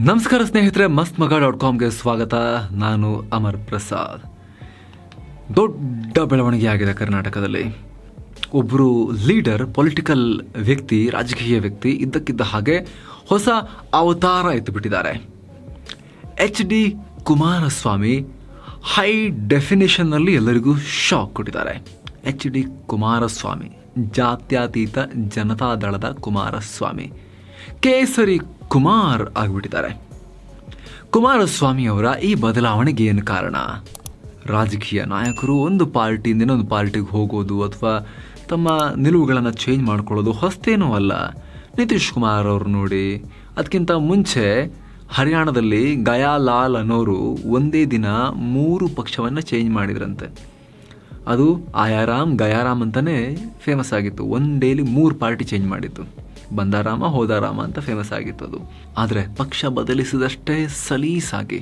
ನಮಸ್ಕಾರ ಸ್ನೇಹಿತರೆ ಮಸ್ತ್ ಮಗ ಡಾಟ್ ಕಾಮ್ಗೆ ಸ್ವಾಗತ. ನಾನು ಅಮರ್ ಪ್ರಸಾದ್. ದೊಡ್ಡ ಬೆಳವಣಿಗೆ ಆಗಿದೆ ಕರ್ನಾಟಕದಲ್ಲಿ. ಒಬ್ಬರು ಲೀಡರ್, ಪೊಲಿಟಿಕಲ್ ವ್ಯಕ್ತಿ, ರಾಜಕೀಯ ವ್ಯಕ್ತಿ ಇದ್ದಕ್ಕಿದ್ದ ಹಾಗೆ ಹೊಸ ಅವತಾರ ಎತ್ತುಬಿಟ್ಟಿದ್ದಾರೆ. ಎಚ್ ಡಿ ಕುಮಾರಸ್ವಾಮಿ ಹೈ ಡೆಫಿನೇಷನ್ನಲ್ಲಿ ಎಲ್ಲರಿಗೂ ಶಾಕ್ ಕೊಟ್ಟಿದ್ದಾರೆ. ಎಚ್ ಡಿ ಕುಮಾರಸ್ವಾಮಿ, ಜಾತ್ಯತೀತ ಜನತಾದಳದ ಕುಮಾರಸ್ವಾಮಿ, ಕೇಸರಿ ಕುಮಾರ್ ಆಗಿಬಿಟ್ಟಿದ್ದಾರೆ. ಕುಮಾರಸ್ವಾಮಿ ಅವರ ಈ ಬದಲಾವಣೆಗೆ ಏನು ಕಾರಣ? ರಾಜಕೀಯ ನಾಯಕರು ಒಂದು ಪಾರ್ಟಿಯಿಂದ ಇನ್ನೊಂದು ಪಾರ್ಟಿಗೆ ಹೋಗೋದು ಅಥವಾ ತಮ್ಮ ನಿಲುವುಗಳನ್ನು ಚೇಂಜ್ ಮಾಡ್ಕೊಳ್ಳೋದು ಹೊಸ್ತೇನೂ ಅಲ್ಲ. ನಿತೀಶ್ ಕುಮಾರ್ ಅವರು ನೋಡಿ ಅದಕ್ಕಿಂತ ಮುಂಚೆ ಹರಿಯಾಣದಲ್ಲಿ ಗಯಾಲಾಲ್ ಅನ್ನೋರು ಒಂದೇ ದಿನ ಮೂರು ಪಕ್ಷವನ್ನು ಚೇಂಜ್ ಮಾಡಿದ್ರಂತೆ. ಅದು ಆಯಾರಾಮ್ ಗಯಾರಾಮ್ ಅಂತಲೇ ಫೇಮಸ್ ಆಗಿತ್ತು. ಒನ್ ಡೇಲಿ ಮೂರು ಪಾರ್ಟಿ ಚೇಂಜ್ ಮಾಡಿತ್ತು ಬಂದಾರಾಮ, ಹೋದಾರಾಮ ಅಂತ ಫೇಮಸ್ ಆಗಿತ್ತು ಅದು. ಆದರೆ ಪಕ್ಷ ಬದಲಿಸಿದಷ್ಟೇ ಸಲೀಸಾಗಿ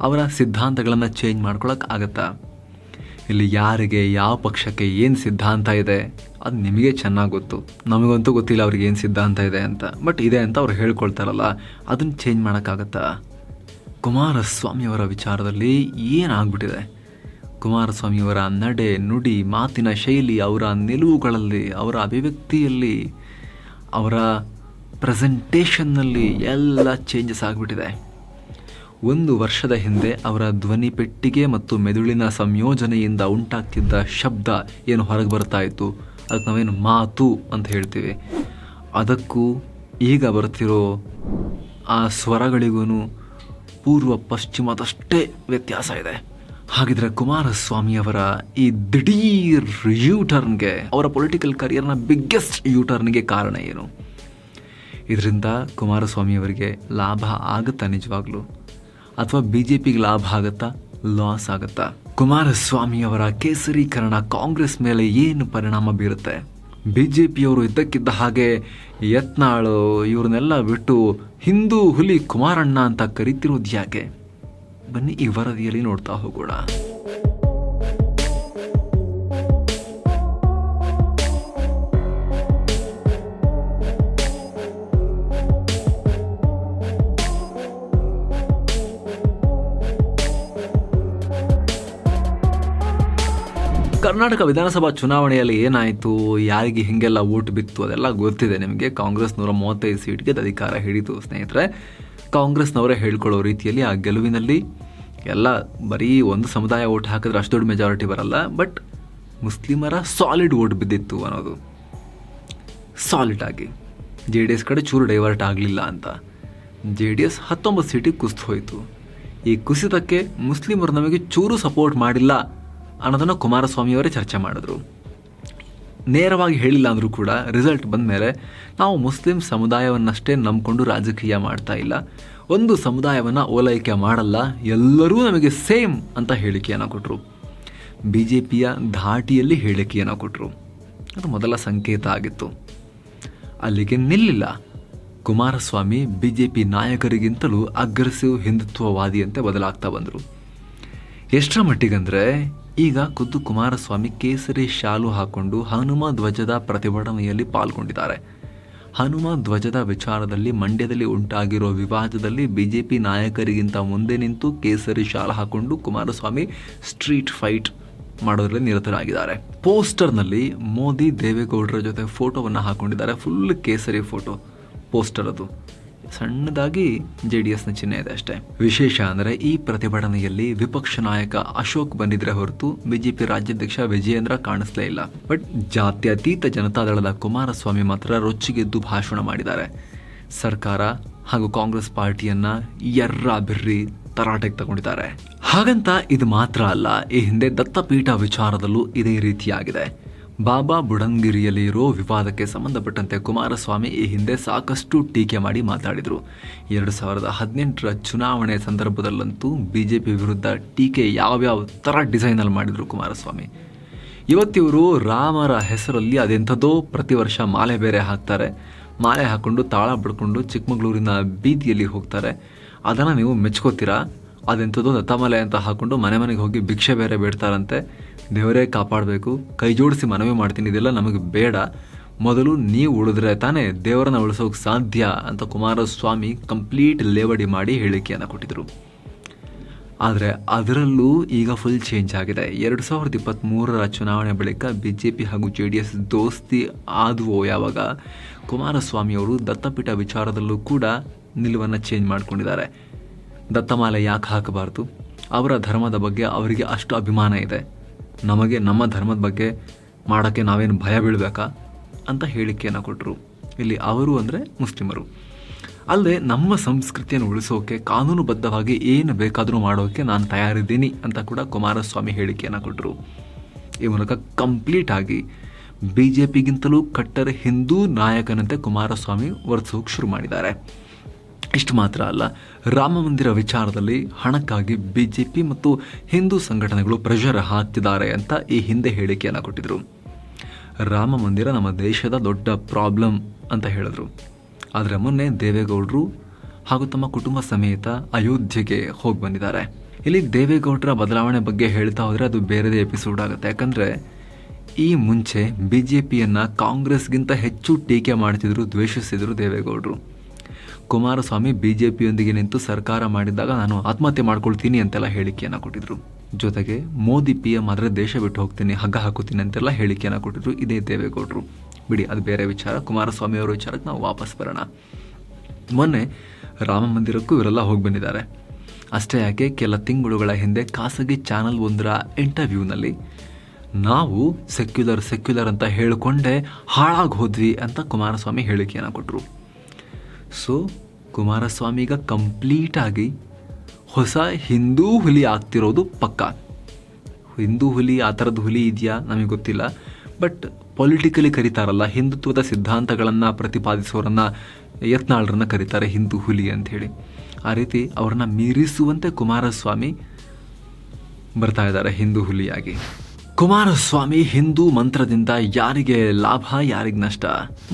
ಅವರ ಸಿದ್ಧಾಂತಗಳನ್ನು ಚೇಂಜ್ ಮಾಡ್ಕೊಳಕ್ಕೆ ಆಗತ್ತಾ? ಇಲ್ಲಿ ಯಾರಿಗೆ, ಯಾವ ಪಕ್ಷಕ್ಕೆ ಏನು ಸಿದ್ಧಾಂತ ಇದೆ, ಅದು ನಿಮಗೆ ಚೆನ್ನಾಗಿ ಗೊತ್ತು. ನಮಗಂತೂ ಗೊತ್ತಿಲ್ಲ ಅವ್ರಿಗೆ ಏನು ಸಿದ್ಧಾಂತ ಇದೆ ಅಂತ. ಬಟ್ ಇದೆ ಅಂತ ಅವ್ರು ಹೇಳ್ಕೊಳ್ತಾರಲ್ಲ, ಅದನ್ನು ಚೇಂಜ್ ಮಾಡೋಕ್ಕಾಗತ್ತಾ ಕುಮಾರಸ್ವಾಮಿಯವರ ವಿಚಾರದಲ್ಲಿ ಏನಾಗ್ಬಿಟ್ಟಿದೆ ಕುಮಾರಸ್ವಾಮಿಯವರ ನಡೆ, ನುಡಿ, ಮಾತಿನ ಶೈಲಿ, ಅವರ ನಿಲುವುಗಳಲ್ಲಿ, ಅವರ ಅಭಿವ್ಯಕ್ತಿಯಲ್ಲಿ ಅವರ ಪ್ರೆಸೆಂಟೇಷನ್ನಲ್ಲಿ ಎಲ್ಲ ಚೇಂಜಸ್ ಆಗಿಬಿಟ್ಟಿದೆ. ಒಂದು ವರ್ಷದ ಹಿಂದೆ ಅವರ ಧ್ವನಿ ಪೆಟ್ಟಿಗೆ ಮತ್ತು ಮೆದುಳಿನ ಸಂಯೋಜನೆಯಿಂದ ಉಂಟಾಗ್ತಿದ್ದ ಶಬ್ದ ಏನು ಹೊರಗೆ ಬರ್ತಾ ಇತ್ತು? ಅದಕ್ಕೆ ನಾವೇನು ಮಾತು ಅಂತ ಹೇಳ್ತೀವಿ. ಅದಕ್ಕೂ ಈಗ ಬರ್ತಿರೋ ಆ ಸ್ವರಗಳಿಗೂ ಪೂರ್ವ ಪಶ್ಚಿಮದಷ್ಟೇ ವ್ಯತ್ಯಾಸ ಇದೆ. ಹಾಗಿದ್ರೆ ಕುಮಾರಸ್ವಾಮಿಯವರ ಈ ದಿಢೀರ್ ಯೂ ಟರ್ನ್ಗೆ ಅವರ ಪೊಲಿಟಿಕಲ್ ಕರಿಯರ್ನ ಬಿಗ್ಗೆಸ್ಟ್ ಯೂ ಟರ್ನ್ಗೆ ಕಾರಣ ಏನು? ಇದರಿಂದ ಕುಮಾರಸ್ವಾಮಿಯವರಿಗೆ ಲಾಭ ಆಗುತ್ತಾ ನಿಜವಾಗ್ಲೂ? ಅಥವಾ ಬಿ ಜೆ ಪಿಗೆ ಲಾಭ ಆಗುತ್ತಾ ಲಾಸ್ ಆಗುತ್ತಾ? ಕುಮಾರಸ್ವಾಮಿಯವರ ಕೇಸರೀಕರಣ ಕಾಂಗ್ರೆಸ್ ಮೇಲೆ ಏನು ಪರಿಣಾಮ ಬೀರುತ್ತೆ? ಬಿ ಜೆ ಪಿಯವರು ಇದ್ದಕ್ಕಿದ್ದ ಹಾಗೆ ಯತ್ನಾಳು, ಇವ್ರನ್ನೆಲ್ಲ ಬಿಟ್ಟು ಹಿಂದೂ ಹುಲಿ ಕುಮಾರಣ್ಣ ಅಂತ ಕರಿತಿರೋದು ಯಾಕೆ ಬನ್ನಿ ಈ ವರದಿಯಲ್ಲಿ ನೋಡ್ತಾ ಹೋಗೋಣ. ಕರ್ನಾಟಕ ವಿಧಾನಸಭಾ ಚುನಾವಣೆಯಲ್ಲಿ ಏನಾಯಿತು, ಯಾರಿಗೆ ಹಿಂಗೆಲ್ಲ ಓಟ್ ಬಿತ್ತು ಅದೆಲ್ಲ ಗೊತ್ತಿದೆ ನಿಮಗೆ. ಕಾಂಗ್ರೆಸ್ ನೂರ ಮೂವತ್ತೈದು ಸೀಟ್ಗೆ ಅಧಿಕಾರ ಹಿಡಿತು ಸ್ನೇಹಿತರೆ, ಕಾಂಗ್ರೆಸ್ನವರೇ ಹೇಳ್ಕೊಳ್ಳೋ ರೀತಿಯಲ್ಲಿ ಆ ಗೆಲುವಿನಲ್ಲಿ ಎಲ್ಲ ಬರೀ ಒಂದು ಸಮುದಾಯ ಓಟ್ ಹಾಕಿದ್ರೆ ಅಷ್ಟು ದೊಡ್ಡ ಮೆಜಾರಿಟಿ ಬರಲ್ಲ, ಬಟ್ ಮುಸ್ಲಿಮರ ಸಾಲಿಡ್ ಓಟ್ ಬಿದ್ದಿತ್ತು ಅನ್ನೋದು. ಸಾಲಿಡ್ ಆಗಿ. ಜೆ ಡಿ ಎಸ್ ಕಡೆ ಚೂರು ಡೈವರ್ಟ್ ಆಗಲಿಲ್ಲ ಅಂತ. ಜೆ ಡಿ ಎಸ್ ಹತ್ತೊಂಬತ್ತು ಸೀಟಿಗೆ ಕುಸಿದು ಹೋಯಿತು. ಈ ಕುಸಿತಕ್ಕೆ ಮುಸ್ಲಿಮರು ನಮಗೆ ಚೂರು ಸಪೋರ್ಟ್ ಮಾಡಿಲ್ಲ. ಅನ್ನೋದನ್ನು ಕುಮಾರಸ್ವಾಮಿಯವರೇ ಚರ್ಚೆ ಮಾಡಿದ್ರು. ನೇರವಾಗಿ ಹೇಳಿಲ್ಲ ಅಂದರೂ ಕೂಡ ರಿಸಲ್ಟ್ ಬಂದ ಮೇಲೆ ನಾವು ಮುಸ್ಲಿಂ ಸಮುದಾಯವನ್ನಷ್ಟೇ ನಂಬಿಕೊಂಡು ರಾಜಕೀಯ ಮಾಡ್ತಾ ಇಲ್ಲ. ಒಂದು ಸಮುದಾಯವನ್ನು ಓಲೈಕೆ ಮಾಡಲ್ಲ, ಎಲ್ಲರೂ ನಮಗೆ ಸೇಮ್ ಅಂತ ಹೇಳಿಕೆಯನ್ನು ಕೊಟ್ಟರು ಬಿ ಜೆ ಪಿಯ ಧಾಟಿಯಲ್ಲಿ ಹೇಳಿಕೆಯನ್ನು ಕೊಟ್ಟರು ಅದು ಮೊದಲ ಸಂಕೇತ ಆಗಿತ್ತು. ಅಲ್ಲಿಗೆ ನಿಲ್ಲಿಲ್ಲ. ಕುಮಾರಸ್ವಾಮಿ ಬಿ ಜೆ ಪಿ ನಾಯಕರಿಗಿಂತಲೂ ಅಗ್ರೆಸಿವ್ ಹಿಂದುತ್ವವಾದಿಯಂತೆ ಬದಲಾಗ್ತಾ ಬಂದರು. ಎಷ್ಟರ ಮಟ್ಟಿಗಂದ್ರೆ ಈಗ ಖುದ್ದು ಕುಮಾರಸ್ವಾಮಿ ಕೇಸರಿ ಶಾಲು ಹಾಕೊಂಡು ಹನುಮ ಧ್ವಜದ ಪ್ರತಿಭಟನೆಯಲ್ಲಿ ಪಾಲ್ಗೊಂಡಿದ್ದಾರೆ. ಹನುಮ ಧ್ವಜದ ವಿಚಾರದಲ್ಲಿ ಮಂಡ್ಯದಲ್ಲಿ ಉಂಟಾಗಿರೋ ವಿವಾದದಲ್ಲಿ ಬಿಜೆಪಿ ನಾಯಕರಿಗಿಂತ ಮುಂದೆ ನಿಂತು ಕೇಸರಿ ಶಾಲು ಹಾಕೊಂಡು ಕುಮಾರಸ್ವಾಮಿ ಸ್ಟ್ರೀಟ್ ಫೈಟ್ ಮಾಡೋದ್ರಲ್ಲಿ ನಿರತರಾಗಿದ್ದಾರೆ. ಪೋಸ್ಟರ್ನಲ್ಲಿ ಮೋದಿ ದೇವೇಗೌಡರ ಜೊತೆ ಫೋಟೋವನ್ನು ಹಾಕೊಂಡಿದ್ದಾರೆ. ಫುಲ್ ಕೇಸರಿ ಫೋಟೋ ಪೋಸ್ಟರ್ ಅದು. ಸಣ್ಣದಾಗಿ ಜೆ ಡಿ ಎಸ್ನ ಚಿಹ್ನೆ ಇದೆ ಅಷ್ಟೇ. ವಿಶೇಷ ಅಂದರೆ ಈ ಪ್ರತಿಭಟನೆಯಲ್ಲಿ ವಿಪಕ್ಷ ನಾಯಕ ಅಶೋಕ್ ಬಂದಿದ್ರೆ ಹೊರತು ಬಿಜೆಪಿ ರಾಜ್ಯಾಧ್ಯಕ್ಷ ವಿಜಯೇಂದ್ರ ಕಾಣಿಸ್ಲೇ ಇಲ್ಲ. ಬಟ್ ಜಾತ್ಯತೀತ ಜನತಾದಳದ ಕುಮಾರಸ್ವಾಮಿ ಮಾತ್ರ ರೊಚ್ಚಿಗೆದ್ದು ಭಾಷಣ ಮಾಡಿದ್ದಾರೆ. ಸರ್ಕಾರ ಹಾಗೂ ಕಾಂಗ್ರೆಸ್ ಪಾರ್ಟಿಯನ್ನ ಎರ್ರ ಬಿರ್ರಿ ತರಾಟೆಗೆ ತಗೊಂಡಿದ್ದಾರೆ. ಹಾಗಂತ ಇದು ಮಾತ್ರ ಅಲ್ಲ, ಈ ಹಿಂದೆ ದತ್ತಪೀಠ ವಿಚಾರದಲ್ಲೂ ಇದೇ ರೀತಿಯಾಗಿದೆ. ಬಾಬಾ ಬುಡನ್ಗಿರಿಯಲ್ಲಿ ಇರೋ ವಿವಾದಕ್ಕೆ ಸಂಬಂಧಪಟ್ಟಂತೆ ಕುಮಾರಸ್ವಾಮಿ ಈ ಹಿಂದೆ ಸಾಕಷ್ಟು ಟೀಕೆ ಮಾಡಿ ಮಾತಾಡಿದರು. ಎರಡು ಸಾವಿರದ ಹದಿನೆಂಟರ ಚುನಾವಣೆ ಸಂದರ್ಭದಲ್ಲಂತೂ ಬಿಜೆಪಿ ವಿರುದ್ಧ ಟೀಕೆ ಯಾವ್ಯಾವ ಥರ ಡಿಸೈನಲ್ಲಿ ಮಾಡಿದರು ಕುಮಾರಸ್ವಾಮಿ. ಇವತ್ತಿವರು ರಾಮರ ಹೆಸರಲ್ಲಿ ಅದೆಂಥದ್ದೋ ಪ್ರತಿ ವರ್ಷ ಮಾಲೆ ಬೇರೆ ಹಾಕ್ತಾರೆ. ಮಾಲೆ ಹಾಕ್ಕೊಂಡು ತಾಳ ಬಡ್ಕೊಂಡು ಚಿಕ್ಕಮಗಳೂರಿನ ಬೀದಿಯಲ್ಲಿ ಹೋಗ್ತಾರೆ. ಅದನ್ನು ನೀವು ಮೆಚ್ಕೋತೀರಾ? ಅದೆಂಥದ್ದು ದತ್ತಮಾಲೆ ಅಂತ ಹಾಕ್ಕೊಂಡು ಮನೆ ಮನೆಗೆ ಹೋಗಿ ಭಿಕ್ಷೆ ಬೇರೆ ಬೇಡ್ತಾರಂತೆ. ದೇವರೇ ಕಾಪಾಡಬೇಕು, ಕೈ ಜೋಡಿಸಿ ಮನವಿ ಮಾಡ್ತೀನಿ, ಇದೆಲ್ಲ ನಮಗೆ ಬೇಡ. ಮೊದಲು ನೀವು ಉಳಿದ್ರೆ ತಾನೇ ದೇವರನ್ನ ಉಳಿಸೋಕೆ ಸಾಧ್ಯ ಅಂತ ಕುಮಾರಸ್ವಾಮಿ ಕಂಪ್ಲೀಟ್ ಲೇವಡಿ ಮಾಡಿ ಹೇಳಿಕೆಯನ್ನು ಕೊಟ್ಟಿದ್ರು. ಆದರೆ ಅದರಲ್ಲೂ ಈಗ ಫುಲ್ ಚೇಂಜ್ ಆಗಿದೆ. ಎರಡು ಸಾವಿರದ ಇಪ್ಪತ್ತ್ಮೂರರ ಚುನಾವಣೆ ಬಳಿಕ ಬಿ ಜೆ ಪಿ ಹಾಗೂ ಜೆ ಡಿ ಎಸ್ ದೋಸ್ತಿ ಆದವೋ ಯಾವಾಗ? ಕುಮಾರಸ್ವಾಮಿ ಅವರು ದತ್ತಪೀಠ ವಿಚಾರದಲ್ಲೂ ಕೂಡ ನಿಲುವನ್ನು ಚೇಂಜ್ ಮಾಡ್ಕೊಂಡಿದ್ದಾರೆ. ದತ್ತಮಾಲೆ ಯಾಕೆ ಹಾಕಬಾರ್ದು? ಅವರ ಧರ್ಮದ ಬಗ್ಗೆ ಅವರಿಗೆ ಅಷ್ಟು ಅಭಿಮಾನ ಇದೆ. ನಮಗೆ ನಮ್ಮ ಧರ್ಮದ ಬಗ್ಗೆ ಮಾಡೋಕ್ಕೆ ನಾವೇನು ಭಯ ಬೀಳಬೇಕಾ ಅಂತ ಹೇಳಿಕೆಯನ್ನು ಕೊಟ್ಟರು ಇಲ್ಲಿ ಅವರು ಅಂದರೆ ಮುಸ್ಲಿಮರು. ಅಲ್ಲದೆ ನಮ್ಮ ಸಂಸ್ಕೃತಿಯನ್ನು ಉಳಿಸೋಕೆ, ಕಾನೂನುಬದ್ಧವಾಗಿ ಏನು ಬೇಕಾದರೂ ಮಾಡೋಕ್ಕೆ ನಾನು ತಯಾರಿದ್ದೀನಿ ಅಂತ ಕೂಡ ಕುಮಾರಸ್ವಾಮಿ ಹೇಳಿಕೆಯನ್ನು ಕೊಟ್ಟರು ಈ ಮೂಲಕ ಕಂಪ್ಲೀಟ್ ಆಗಿ ಬಿ ಜೆ ಪಿಗಿಂತಲೂ ಕಟ್ಟರ ಹಿಂದೂ ನಾಯಕನಂತೆ ಕುಮಾರಸ್ವಾಮಿ ವರ್ತಿಸೋಕೆ ಶುರು ಮಾಡಿದ್ದಾರೆ. ಇಷ್ಟು ಮಾತ್ರ ಅಲ್ಲ, ರಾಮ ಮಂದಿರ ವಿಚಾರದಲ್ಲಿ ಹಣಕ್ಕಾಗಿ ಬಿ ಜೆ ಪಿ ಮತ್ತು ಹಿಂದೂ ಸಂಘಟನೆಗಳು ಪ್ರೆಷರ್ ಹಾಕ್ತಿದ್ದಾರೆ ಅಂತ ಈ ಹಿಂದೆ ಹೇಳಿಕೆಯನ್ನು ಕೊಟ್ಟಿದ್ರು. ರಾಮ ಮಂದಿರ ನಮ್ಮ ದೇಶದ ದೊಡ್ಡ ಪ್ರಾಬ್ಲಮ್ ಅಂತ ಹೇಳಿದ್ರು. ಆದರೆ ಮೊನ್ನೆ ದೇವೇಗೌಡರು ಹಾಗೂ ತಮ್ಮ ಕುಟುಂಬ ಸಮೇತ ಅಯೋಧ್ಯೆಗೆ ಹೋಗಿ ಬಂದಿದ್ದಾರೆ. ಇಲ್ಲಿ ದೇವೇಗೌಡರ ಬದಲಾವಣೆ ಬಗ್ಗೆ ಹೇಳ್ತಾ ಹೋದರೆ ಅದು ಬೇರೆದೇ ಎಪಿಸೋಡ್ ಆಗುತ್ತೆ. ಯಾಕಂದರೆ ಈ ಮುಂಚೆ ಬಿ ಜೆ ಪಿಯನ್ನು ಕಾಂಗ್ರೆಸ್ಗಿಂತ ಹೆಚ್ಚು ಟೀಕೆ ಮಾಡ್ತಿದ್ರು, ದ್ವೇಷಿಸಿದರು ದೇವೇಗೌಡರು. ಕುಮಾರಸ್ವಾಮಿ ಬಿಜೆಪಿಯೊಂದಿಗೆ ನಿಂತು ಸರ್ಕಾರ ಮಾಡಿದಾಗ ನಾನು ಆತ್ಮಹತ್ಯೆ ಮಾಡ್ಕೊಳ್ತೀನಿ ಅಂತೆಲ್ಲ ಹೇಳಿಕೆಯನ್ನು ಕೊಟ್ಟಿದ್ರು. ಜೊತೆಗೆ ಮೋದಿ ಪಿ ಎಂ ಆದರೆ ದೇಶ ಬಿಟ್ಟು ಹೋಗ್ತೀನಿ, ಹಗ್ಗ ಹಾಕುತ್ತೀನಿ ಅಂತೆಲ್ಲ ಹೇಳಿಕೆಯನ್ನು ಕೊಟ್ಟಿದ್ರು ಇದೇ ದೇವೇಗೌಡರು. ಬಿಡಿ, ಅದು ಬೇರೆ ವಿಚಾರ. ಕುಮಾರಸ್ವಾಮಿ ಅವರ ವಿಚಾರಕ್ಕೆ ನಾವು ವಾಪಸ್ ಬರೋಣ. ಮೊನ್ನೆ ರಾಮ ಮಂದಿರಕ್ಕೂ ಇವರೆಲ್ಲ ಹೋಗಿ ಬಂದಿದ್ದಾರೆ. ಅಷ್ಟೇ ಯಾಕೆ, ಕೆಲ ತಿಂಗಳುಗಳ ಹಿಂದೆ ಖಾಸಗಿ ಚಾನಲ್ ಒಂದರ ಇಂಟರ್ವ್ಯೂನಲ್ಲಿ ನಾವು ಸೆಕ್ಯುಲರ್ ಸೆಕ್ಯುಲರ್ ಅಂತ ಹೇಳಿಕೊಂಡೇ ಹಾಳಾಗಿ ಹೋದ್ವಿ ಅಂತ ಕುಮಾರಸ್ವಾಮಿ ಹೇಳಿಕೆಯನ್ನು ಕೊಟ್ಟರು ಸೊ ಕುಮಾರಸ್ವಾಮಿ ಈಗ ಕಂಪ್ಲೀಟಾಗಿ ಹೊಸ ಹಿಂದೂ ಹುಲಿ ಆಗ್ತಿರೋದು ಪಕ್ಕ. ಹಿಂದೂ ಹುಲಿ ಆ ಥರದ ಹುಲಿ ಇದೆಯಾ ನಮಗೆ ಗೊತ್ತಿಲ್ಲ. ಬಟ್ ಪೊಲಿಟಿಕಲಿ ಕರೀತಾರಲ್ಲ, ಹಿಂದುತ್ವದ ಸಿದ್ಧಾಂತಗಳನ್ನು ಪ್ರತಿಪಾದಿಸೋರನ್ನ ಯತ್ನಾಳರನ್ನು ಕರೀತಾರೆ ಹಿಂದೂ ಹುಲಿ ಅಂಥೇಳಿ ಆ ರೀತಿ ಅವ್ರನ್ನ ಮೀರಿಸುವಂತೆ ಕುಮಾರಸ್ವಾಮಿ ಬರ್ತಾ ಇದ್ದಾರೆ ಹಿಂದೂ ಹುಲಿಯಾಗಿ. ಕುಮಾರಸ್ವಾಮಿ ಹಿಂದೂ ಮಂತ್ರದಿಂದ ಯಾರಿಗೆ ಲಾಭ, ಯಾರಿಗೆ ನಷ್ಟ?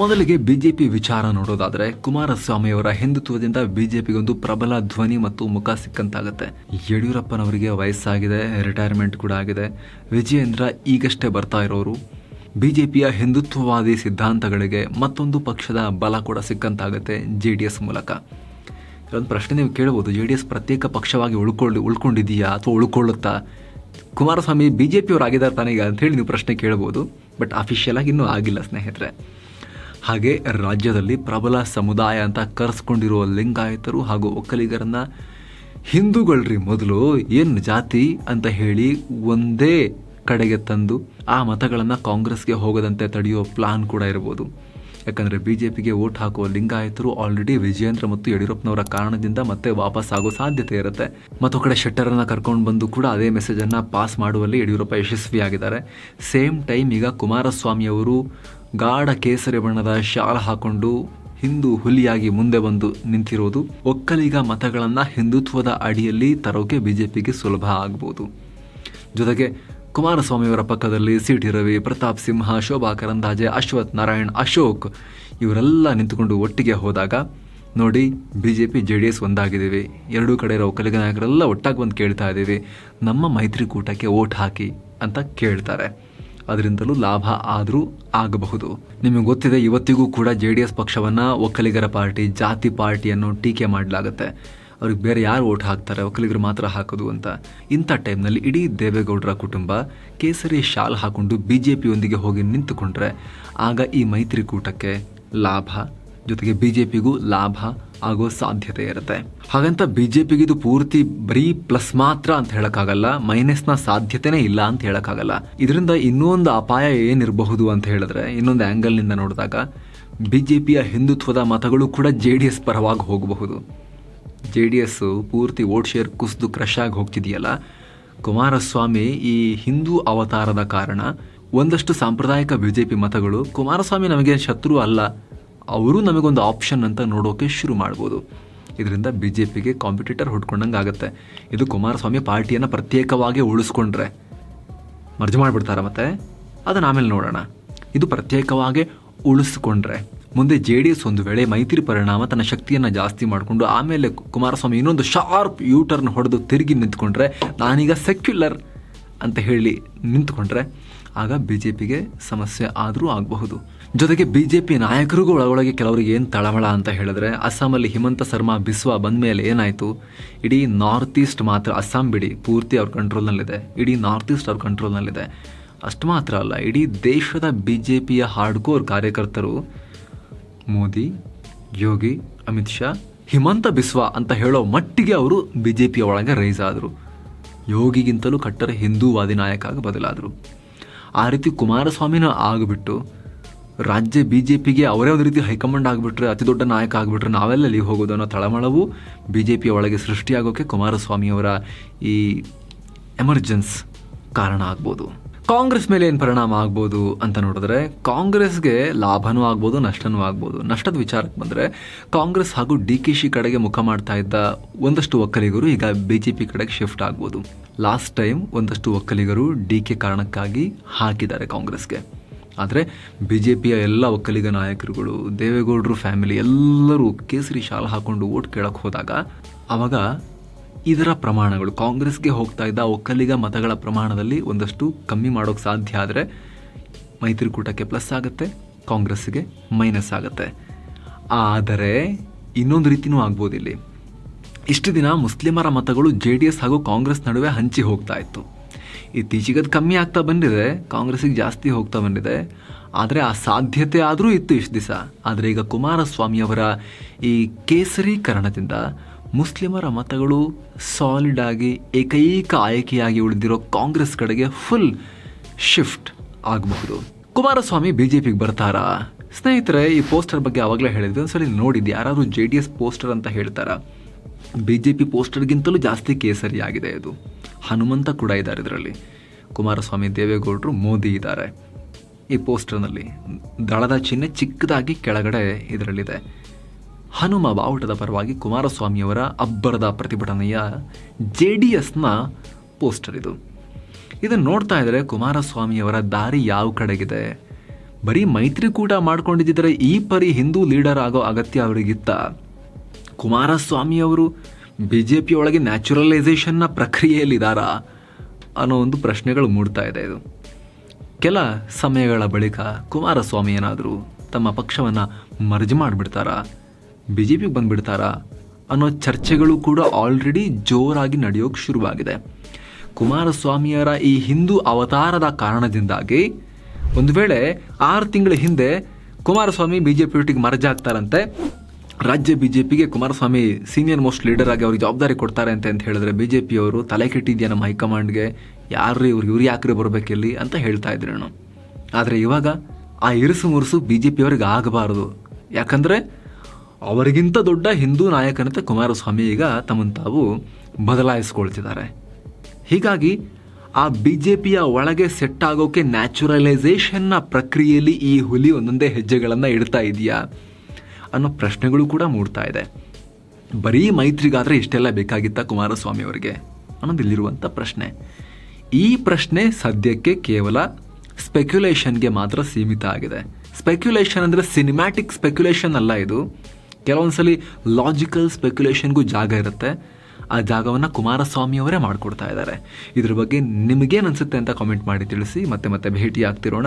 ಮೊದಲಿಗೆ ಬಿಜೆಪಿ ವಿಚಾರ ನೋಡೋದಾದ್ರೆ ಕುಮಾರಸ್ವಾಮಿಯವರ ಹಿಂದುತ್ವದಿಂದ ಬಿಜೆಪಿಗೊಂದು ಪ್ರಬಲ ಧ್ವನಿ ಮತ್ತು ಮುಖ ಸಿಕ್ಕಂತಾಗುತ್ತೆ. ಯಡಿಯೂರಪ್ಪನವರಿಗೆ ವಯಸ್ಸಾಗಿದೆ ರಿಟೈರ್ಮೆಂಟ್ ಕೂಡ ಆಗಿದೆ. ವಿಜಯೇಂದ್ರ ಈಗಷ್ಟೇ ಬರ್ತಾ ಇರೋರು. ಬಿಜೆಪಿಯ ಹಿಂದುತ್ವವಾದಿ ಸಿದ್ಧಾಂತಗಳಿಗೆ ಮತ್ತೊಂದು ಪಕ್ಷದ ಬಲ ಕೂಡ ಸಿಕ್ಕಂತಾಗತ್ತೆ ಜೆ ಡಿ ಎಸ್ ಮೂಲಕ. ಒಂದು ಪ್ರಶ್ನೆ ನೀವು ಕೇಳ್ಬೋದು ಜೆ ಡಿ ಎಸ್ ಪ್ರತ್ಯೇಕ ಪಕ್ಷವಾಗಿ ಉಳ್ಕೊಳ್ಳಿ, ಉಳ್ಕೊಂಡಿದೆಯಾ ಅಥವಾ ಉಳ್ಕೊಳ್ಳುತ್ತಾ? ಕುಮಾರಸ್ವಾಮಿ ಬಿ ಜೆ ತಾನೇ ಈಗ ಅಂಥೇಳಿ ನೀವು ಪ್ರಶ್ನೆ ಕೇಳ್ಬೋದು, ಬಟ್ ಆಗಿ ಇನ್ನೂ ಆಗಿಲ್ಲ ಸ್ನೇಹಿತರೆ. ಹಾಗೆ ರಾಜ್ಯದಲ್ಲಿ ಪ್ರಬಲ ಸಮುದಾಯ ಅಂತ ಕರೆಸ್ಕೊಂಡಿರುವ ಲಿಂಗಾಯತರು ಹಾಗೂ ಒಕ್ಕಲಿಗರನ್ನ ಹಿಂದೂಗಳ್ರಿ ಮೊದಲು ಏನು ಜಾತಿ ಅಂತ ಹೇಳಿ ಒಂದೇ ಕಡೆಗೆ ತಂದು ಆ ಮತಗಳನ್ನು ಕಾಂಗ್ರೆಸ್ಗೆ ಹೋಗದಂತೆ ತಡೆಯೋ ಪ್ಲಾನ್ ಕೂಡ ಇರ್ಬೋದು. ಯಾಕಂದರೆ ಬಿ ಜೆ ವೋಟ್ ಹಾಕುವ ಲಿಂಗಾಯತರು ಆಲ್ರೆಡಿ ವಿಜಯೇಂದ್ರ ಮತ್ತು ಯಡಿಯೂರಪ್ಪನವರ ಕಾರಣದಿಂದ ಮತ್ತೆ ವಾಪಸ್ ಆಗೋ ಸಾಧ್ಯತೆ ಇರುತ್ತೆ. ಮತ್ತೊಂದು ಕಡೆ ಶೆಟ್ಟರನ್ನು ಕರ್ಕೊಂಡು ಬಂದು ಕೂಡ ಅದೇ ಮೆಸೇಜನ್ನು ಪಾಸ್ ಮಾಡುವಲ್ಲಿ ಯಡಿಯೂರಪ್ಪ ಯಶಸ್ವಿಯಾಗಿದ್ದಾರೆ. ಸೇಮ್ ಟೈಮ್ ಈಗ ಕುಮಾರಸ್ವಾಮಿ ಅವರು ಗಾಢ ಕೇಸರಿ ಬಣ್ಣದ ಶಾಲ ಹಾಕೊಂಡು ಹಿಂದೂ ಹುಲಿಯಾಗಿ ಮುಂದೆ ಬಂದು ನಿಂತಿರೋದು. ಒಕ್ಕಲಿಗ ಮತಗಳನ್ನು ಹಿಂದುತ್ವದ ಅಡಿಯಲ್ಲಿ ತರೋಕೆ ಬಿಜೆಪಿಗೆ ಸುಲಭ ಆಗ್ಬೋದು. ಜೊತೆಗೆ ಕುಮಾರಸ್ವಾಮಿಯವರ ಪಕ್ಕದಲ್ಲಿ ಸಿ ಟಿ ರವಿ, ಪ್ರತಾಪ್ ಸಿಂಹ, ಶೋಭಾ ಕರಂದಾಜೆ ಅಶ್ವಥ್ ನಾರಾಯಣ್, ಅಶೋಕ್ ಇವರೆಲ್ಲ ನಿಂತುಕೊಂಡು ಒಟ್ಟಿಗೆ ಹೋದಾಗ, ನೋಡಿ B J P J D S ಒಂದಾಗಿದ್ದೀವಿ. ಎರಡೂ ಕಡೆ ಇರೋ ಕಲಿಗ ನಾಯಕರೆಲ್ಲ ಒಟ್ಟಾಗಿ ಬಂದು ಕೇಳ್ತಾ ಇದ್ದೀವಿ. ನಮ್ಮ ಮೈತ್ರಿಕೂಟಕ್ಕೆ ಓಟ್ ಹಾಕಿ ಅಂತ ಕೇಳ್ತಾರೆ. ಅದರಿಂದಲೂ ಲಾಭ ಆದರೂ ಆಗಬಹುದು. ನಿಮಗೆ ಗೊತ್ತಿದೆ, ಇವತ್ತಿಗೂ ಕೂಡ ಜೆ ಡಿ ಎಸ್ ಪಕ್ಷವನ್ನು ಒಕ್ಕಲಿಗರ ಪಾರ್ಟಿ, ಜಾತಿ ಪಾರ್ಟಿಯನ್ನು ಟೀಕೆ ಮಾಡಲಾಗುತ್ತೆ. ಅವ್ರಿಗೆ ಬೇರೆ ಯಾರು ಓಟ್ ಹಾಕ್ತಾರೆ, ಒಕ್ಕಲಿಗರು ಮಾತ್ರ ಹಾಕೋದು ಅಂತ. ಇಂಥ ಟೈಮ್ನಲ್ಲಿ ಇಡೀ ದೇವೇಗೌಡರ ಕುಟುಂಬ ಕೇಸರಿ ಶಾಲ್ ಹಾಕೊಂಡು ಬಿ ಜೆ ಪಿಯೊಂದಿಗೆ ಹೋಗಿ ನಿಂತುಕೊಂಡ್ರೆ ಆಗ ಈ ಮೈತ್ರಿಕೂಟಕ್ಕೆ ಲಾಭ, ಜೊತೆಗೆ ಬಿ ಜೆ ಪಿಗೂ ಲಾಭ ಆಗೋ ಸಾಧ್ಯತೆ ಇರುತ್ತೆ. ಹಾಗಂತ ಬಿ ಜೆ ಪಿಗೆ ಪೂರ್ತಿ ಬರೀ ಪ್ಲಸ್ ಮಾತ್ರ ಅಂತ ಹೇಳೋಕ್ಕಾಗಲ್ಲ ಮೈನಸ್ನ ಸಾಧ್ಯತೆನೇ ಇಲ್ಲ ಅಂತ ಹೇಳೋಕ್ಕಾಗಲ್ಲ. ಇದರಿಂದ ಇನ್ನೊಂದು ಅಪಾಯ ಏನಿರಬಹುದು ಅಂತ ಹೇಳಿದ್ರೆ, ಇನ್ನೊಂದು ಆ್ಯಂಗಲ್ನಿಂದ ನೋಡಿದಾಗ ಬಿ ಜೆ ಪಿಯ ಹಿಂದುತ್ವದ ಮತಗಳು ಕೂಡ ಜೆ ಡಿ ಎಸ್ ಪರವಾಗಿ ಹೋಗಬಹುದು. ಜೆ ಡಿ ಎಸ್ ಪೂರ್ತಿ ವೋಟ್ ಶೇರ್ ಕುಸಿದು ಕ್ರಶ್ ಆಗಿ ಹೋಗ್ತಿದೆಯಲ್ಲ? ಕುಮಾರಸ್ವಾಮಿ ಈ ಹಿಂದೂ ಅವತಾರದ ಕಾರಣ ಒಂದಷ್ಟು ಸಾಂಪ್ರದಾಯಿಕ ಬಿ ಜೆ ಪಿ ಮತಗಳು ಕುಮಾರಸ್ವಾಮಿ ನಮಗೆ ಶತ್ರು ಅಲ್ಲ, ಅವರು ನಮಗೊಂದು ಆಪ್ಷನ್ ಅಂತ ನೋಡೋಕೆ ಶುರು ಮಾಡ್ಬೋದು. ಇದರಿಂದ ಬಿ ಜೆ ಪಿಗೆ ಕಾಂಪಿಟೇಟರ್ ಹುಡ್ಕೊಂಡಂಗೆ ಆಗುತ್ತೆ. ಇದು ಕುಮಾರಸ್ವಾಮಿ ಪಾರ್ಟಿಯನ್ನು ಪ್ರತ್ಯೇಕವಾಗಿ ಉಳಿಸ್ಕೊಂಡ್ರೆ. ಮರ್ಜ್ ಮಾಡಿಬಿಡ್ತಾರೆ ಮತ್ತೆ? ಅದನ್ನು ಆಮೇಲೆ ನೋಡೋಣ. ಇದು ಪ್ರತ್ಯೇಕವಾಗಿ ಉಳಿಸ್ಕೊಂಡ್ರೆ. ಮುಂದೆ ಜೆ ಡಿ ಎಸ್ ಒಂದು ವೇಳೆ ಮೈತ್ರಿ ಪರಿಣಾಮ ತನ್ನ ಶಕ್ತಿಯನ್ನು ಜಾಸ್ತಿ ಮಾಡಿಕೊಂಡು ಆಮೇಲೆ ಕುಮಾರಸ್ವಾಮಿ ಇನ್ನೊಂದು ಶಾರ್ಪ್ ಯೂ ಟರ್ನ್ ಹೊಡೆದು ತಿರುಗಿ ನಿಂತ್ಕೊಂಡ್ರೆ ನಾನೀಗ ಸೆಕ್ಯುಲರ್ ಅಂತ ಹೇಳಿ ನಿಂತ್ಕೊಂಡ್ರೆ ಆಗ ಬಿ ಜೆ ಪಿಗೆ ಸಮಸ್ಯೆ ಆದರೂ ಆಗಬಹುದು. ಜೊತೆಗೆ ಬಿ ಜೆ ಪಿ ನಾಯಕರಿಗೂ ಒಳಗೊಳಗೆ ಕೆಲವರಿಗೆ ಏನು ತಳಮಳ ಅಂತ ಹೇಳಿದ್ರೆ ಅಸ್ಸಾಮಲ್ಲಿ ಹಿಮಂತ ಶರ್ಮಾ ಬಿಸ್ವಾ ಬಂದ ಮೇಲೆ ಏನಾಯಿತು? ಇಡೀ ನಾರ್ತ್ ಈಸ್ಟ್ ಮಾತ್ರ ಅಸ್ಸಾಂ ಬಿಡಿ, ಪೂರ್ತಿ ಅವ್ರ ಕಂಟ್ರೋಲ್ನಲ್ಲಿದೆ ಇಡೀ ನಾರ್ತ್ ಈಸ್ಟ್ ಅವ್ರ ಕಂಟ್ರೋಲ್ನಲ್ಲಿದೆ ಅಷ್ಟು ಮಾತ್ರ ಅಲ್ಲ, ಇಡೀ ದೇಶದ ಬಿ ಜೆ ಪಿಯ ಹಾರ್ಡ್ಕೋರ್ ಕಾರ್ಯಕರ್ತರು ಮೋದಿ, ಯೋಗಿ, ಅಮಿತ್ ಶಾ, ಹಿಮಂತ ಬಿಸ್ವಾ ಅಂತ ಹೇಳೋ ಮಟ್ಟಿಗೆ ಅವರು ಬಿ ಜೆ ಪಿಯ ಒಳಗೆ ರೈಸ್ ಆದರು. ಯೋಗಿಗಿಂತಲೂ ಕಟ್ಟರ ಹಿಂದೂವಾದಿ ನಾಯಕ ಆಗಿ ಬದಲಾದರು. ಆ ರೀತಿ ಕುಮಾರಸ್ವಾಮಿನ ಆಗಿಬಿಟ್ಟು, ರಾಜ್ಯ ಬಿ ಜೆ ಪಿಗೆ ಅವರೇ ಒಂದು ರೀತಿ ಹೈಕಮಾಂಡ್ ಆಗಿಬಿಟ್ರೆ, ಅತಿ ದೊಡ್ಡ ನಾಯಕ ಆಗಿಬಿಟ್ರೆ ನಾವೆಲ್ಲ ಅಲ್ಲಿ ಹೋಗೋದು ಅನ್ನೋ ತಳಮಳವು ಬಿ ಜೆ ಪಿಯ ಒಳಗೆ ಸೃಷ್ಟಿಯಾಗೋಕ್ಕೆ ಕುಮಾರಸ್ವಾಮಿಯವರ ಈ ಎಮರ್ಜೆನ್ಸ್ ಕಾರಣ ಆಗ್ಬೋದು. ಕಾಂಗ್ರೆಸ್ ಮೇಲೆ ಏನು ಪರಿಣಾಮ ಆಗ್ಬೋದು ಅಂತ ನೋಡಿದ್ರೆ ಕಾಂಗ್ರೆಸ್ಗೆ ಲಾಭನೂ ಆಗ್ಬೋದು, ನಷ್ಟನೂ ಆಗ್ಬೋದು. ನಷ್ಟದ ವಿಚಾರಕ್ಕೆ ಬಂದರೆ ಕಾಂಗ್ರೆಸ್ ಹಾಗೂ ಡಿ ಕೆ ಶಿ ಕಡೆಗೆ ಮುಖ ಮಾಡ್ತಾ ಇದ್ದ ಒಂದಷ್ಟು ಒಕ್ಕಲಿಗರು ಈಗ ಬಿ ಜೆ ಪಿ ಕಡೆಗೆ ಶಿಫ್ಟ್ ಆಗ್ಬೋದು. ಲಾಸ್ಟ್ ಟೈಮ್ ಒಂದಷ್ಟು ಒಕ್ಕಲಿಗರು ಡಿ ಕೆ ಕಾರಣಕ್ಕಾಗಿ ಹಾಕಿದ್ದಾರೆ ಕಾಂಗ್ರೆಸ್ಗೆ. ಆದರೆ ಬಿ ಜೆ ಪಿಯ ಎಲ್ಲ ಒಕ್ಕಲಿಗ ನಾಯಕರುಗಳು, ದೇವೇಗೌಡರು ಫ್ಯಾಮಿಲಿ ಎಲ್ಲರೂ ಕೇಸರಿ ಶಾಲ ಹಾಕೊಂಡು ಓಟ್ ಕೇಳಕ್ಕೆ ಹೋದಾಗ ಆವಾಗ ಇದರ ಪ್ರಮಾಣಗಳು. ಕಾಂಗ್ರೆಸ್ಗೆ ಹೋಗ್ತಾ ಇದ್ದ ಒಕ್ಕಲಿಗ ಮತಗಳ ಪ್ರಮಾಣದಲ್ಲಿ ಒಂದಷ್ಟು ಕಮ್ಮಿ ಮಾಡೋಕ್ಕೆ ಸಾಧ್ಯ ಆದರೆ ಮೈತ್ರಿಕೂಟಕ್ಕೆ ಪ್ಲಸ್ ಆಗುತ್ತೆ, ಕಾಂಗ್ರೆಸ್ಗೆ ಮೈನಸ್ ಆಗುತ್ತೆ. ಆದರೆ ಇನ್ನೊಂದು ರೀತಿನೂ ಆಗ್ಬೋದು ಇಲ್ಲಿ. ಇಷ್ಟು ದಿನ ಮುಸ್ಲಿಮರ ಮತಗಳು ಜೆ ಡಿ ಎಸ್ ಹಾಗೂ ಕಾಂಗ್ರೆಸ್ ನಡುವೆ ಹಂಚಿ ಹೋಗ್ತಾ ಇತ್ತು. ಇತ್ತೀಚೆಗೆ ಅದು ಕಮ್ಮಿ ಆಗ್ತಾ ಬಂದಿದೆ ಕಾಂಗ್ರೆಸ್ಸಿಗೆ ಜಾಸ್ತಿ ಹೋಗ್ತಾ ಬಂದಿದೆ. ಆದರೆ ಆ ಸಾಧ್ಯತೆ ಆದರೂ ಇತ್ತು ಇಷ್ಟು ದಿವಸ ಆದರೆ ಈಗ ಕುಮಾರಸ್ವಾಮಿಯವರ ಈ ಕೇಸರೀಕರಣದಿಂದ ಮುಸ್ಲಿಮರ ಮತಗಳು ಸಾಲಿಡ್ ಆಗಿ, ಏಕೈಕ ಆಯ್ಕೆಯಾಗಿ ಉಳಿದಿರೋ ಕಾಂಗ್ರೆಸ್ ಕಡೆಗೆ ಫುಲ್ ಶಿಫ್ಟ್ ಆಗಬಹುದು. ಕುಮಾರಸ್ವಾಮಿ ಬಿ ಜೆ ಪಿಗೆ ಬರ್ತಾರಾ? ಸ್ನೇಹಿತರೆ, ಈ ಪೋಸ್ಟರ್ ಬಗ್ಗೆ ಆವಾಗಲೇ ಹೇಳಿದ್ವಿ ಒಂದ್ಸಲಿ ನೋಡಿದ್ದು ಯಾರಾದರೂ ಜೆ ಡಿ ಎಸ್ ಪೋಸ್ಟರ್ ಅಂತ ಹೇಳ್ತಾರಾ? ಬಿ ಜೆ ಪಿ ಪೋಸ್ಟರ್ಗಿಂತಲೂ ಜಾಸ್ತಿ ಕೇಸರಿ ಆಗಿದೆ ಇದು ಹನುಮಂತ ಕೂಡ ಇದ್ದಾರೆ ಇದರಲ್ಲಿ. ಕುಮಾರಸ್ವಾಮಿ, ದೇವೇಗೌಡರು, ಮೋದಿ ಇದ್ದಾರೆ. ಈ ಪೋಸ್ಟರ್ನಲ್ಲಿ ದಳದ ಚಿಹ್ನೆ ಚಿಕ್ಕದಾಗಿ ಕೆಳಗಡೆ ಇದರಲ್ಲಿದೆ. ಹನುಮ ಬಾವುಟದ ಪರವಾಗಿ ಕುಮಾರಸ್ವಾಮಿಯವರ ಅಬ್ಬರದ ಪ್ರತಿಭಟನೆಯ ಜೆ ಡಿ ಎಸ್ನ ಪೋಸ್ಟರ್ ಇದು. ಇದನ್ನು ನೋಡ್ತಾ ಇದ್ದರೆ ಕುಮಾರಸ್ವಾಮಿಯವರ ದಾರಿ ಯಾವ ಕಡೆಗಿದೆ? ಬರೀ ಮೈತ್ರಿಕೂಟ ಮಾಡ್ಕೊಂಡಿದ್ದರೆ ಈ ಪರಿ ಹಿಂದೂ ಲೀಡರ್ ಆಗೋ ಅಗತ್ಯ ಅವರಿಗಿತ್ತ? ಕುಮಾರಸ್ವಾಮಿಯವರು ಬಿ ಜೆ ಪಿಯೊಳಗೆ ನ್ಯಾಚುರಲೈಸೇಷನ್ನ ಪ್ರಕ್ರಿಯೆಯಲ್ಲಿದ್ದಾರಾ ಅನ್ನೋ ಒಂದು ಪ್ರಶ್ನೆಗಳು ಮೂಡ್ತಾ ಇದೆ ಇದು. ಕೆಲ ಸಮಯಗಳ ಬಳಿಕ ಕುಮಾರಸ್ವಾಮಿ ಏನಾದರೂ ತಮ್ಮ ಪಕ್ಷವನ್ನು ಮರ್ಜ್ ಮಾಡಿಬಿಡ್ತಾರಾ? ಬಿ ಜೆ ಪಿಗೆ ಬಂದುಬಿಡ್ತಾರಾ ಅನ್ನೋ ಚರ್ಚೆಗಳು ಕೂಡ ಆಲ್ರೆಡಿ ಜೋರಾಗಿ ನಡೆಯೋಕೆ ಶುರುವಾಗಿದೆ. ಕುಮಾರಸ್ವಾಮಿಯರ ಈ ಹಿಂದೂ ಅವತಾರದ ಕಾರಣದಿಂದಾಗಿ ಒಂದು ವೇಳೆ ಆರು ತಿಂಗಳ ಹಿಂದೆ ಕುಮಾರಸ್ವಾಮಿ ಬಿ ಜೆ ಪಿ ಒಟ್ಟಿಗೆ ಮರ್ಜ್ ಆಗ್ತಾರಂತೆ, ರಾಜ್ಯ ಬಿ ಜೆ ಪಿಗೆ ಕುಮಾರಸ್ವಾಮಿ ಸೀನಿಯರ್ ಮೋಸ್ಟ್ ಲೀಡರ್ ಆಗಿ ಅವ್ರಿಗೆ ಜವಾಬ್ದಾರಿ ಕೊಡ್ತಾರೆ ಅಂತ ಅಂತ ಹೇಳಿದ್ರೆ ಬಿ ಜೆ ಪಿಯವರು ತಲೆ ಕೆಟ್ಟಿದ್ಯಾ ನಮ್ಮ ಹೈಕಮಾಂಡ್ಗೆ? ಯಾರು ಇವ್ರು ಇವ್ರು ಯಾಕ್ರಿ ಬರಬೇಕಿಲ್ಲಿ ಅಂತ ಹೇಳ್ತಾ ಇದ್ರು ನಾನು ಆದರೆ ಇವಾಗ ಆ ಇರುಸು ಮುರುಸು ಬಿ ಜೆ ಪಿಯವ್ರಿಗೆ ಆಗಬಾರದು. ಯಾಕಂದರೆ ಅವರಿಗಿಂತ ದೊಡ್ಡ ಹಿಂದೂ ನಾಯಕನಂತ ಕುಮಾರಸ್ವಾಮಿ ಈಗ ತಮ್ಮನ್ನು ತಾವು ಬದಲಾಯಿಸ್ಕೊಳ್ತಿದ್ದಾರೆ. ಹೀಗಾಗಿ ಆ ಬಿ ಜೆ ಪಿಯ ಒಳಗೆ ಸೆಟ್ ಆಗೋಕೆ ನ್ಯಾಚುರಲೈಸೇಷನ್ನ ಪ್ರಕ್ರಿಯೆಯಲ್ಲಿ ಈ ಹುಲಿ ಒಂದೊಂದೇ ಹೆಜ್ಜೆಗಳನ್ನು ಇಡ್ತಾ ಇದೆಯಾ? ಅನ್ನೋ ಪ್ರಶ್ನೆಗಳು ಕೂಡ ಮೂಡ್ತಾ ಇದೆ. ಬರೀ ಮೈತ್ರಿಗಾದರೆ ಇಷ್ಟೆಲ್ಲ ಬೇಕಾಗಿತ್ತ ಕುಮಾರಸ್ವಾಮಿ ಅವರಿಗೆ? ಅನ್ನೋದು ಇಲ್ಲಿರುವಂಥ ಪ್ರಶ್ನೆ. ಈ ಪ್ರಶ್ನೆ ಸದ್ಯಕ್ಕೆ ಕೇವಲ ಸ್ಪೆಕ್ಯುಲೇಷನ್ಗೆ ಮಾತ್ರ ಸೀಮಿತ ಆಗಿದೆ. ಸ್ಪೆಕ್ಯುಲೇಷನ್ ಅಂದರೆ ಸಿನಿಮ್ಯಾಟಿಕ್ ಸ್ಪೆಕ್ಯುಲೇಷನ್ ಅಲ್ಲ ಇದು. ಕೆಲವೊಂದ್ಸಲಿ ಲಾಜಿಕಲ್ ಸ್ಪೆಕ್ಯುಲೇಷನ್ಗೂ ಜಾಗ ಇರುತ್ತೆ. ಆ ಜಾಗವನ್ನು ಕುಮಾರಸ್ವಾಮಿ ಅವರೇ ಮಾಡಿಕೊಡ್ತಾ ಇದ್ದಾರೆ. ಇದ್ರ ಬಗ್ಗೆ ನಿಮಗೇನು ಅನಿಸುತ್ತೆ ಅಂತ ಕಾಮೆಂಟ್ ಮಾಡಿ ತಿಳಿಸಿ. ಮತ್ತೆ ಮತ್ತೆ ಭೇಟಿ ಆಗ್ತಿರೋಣ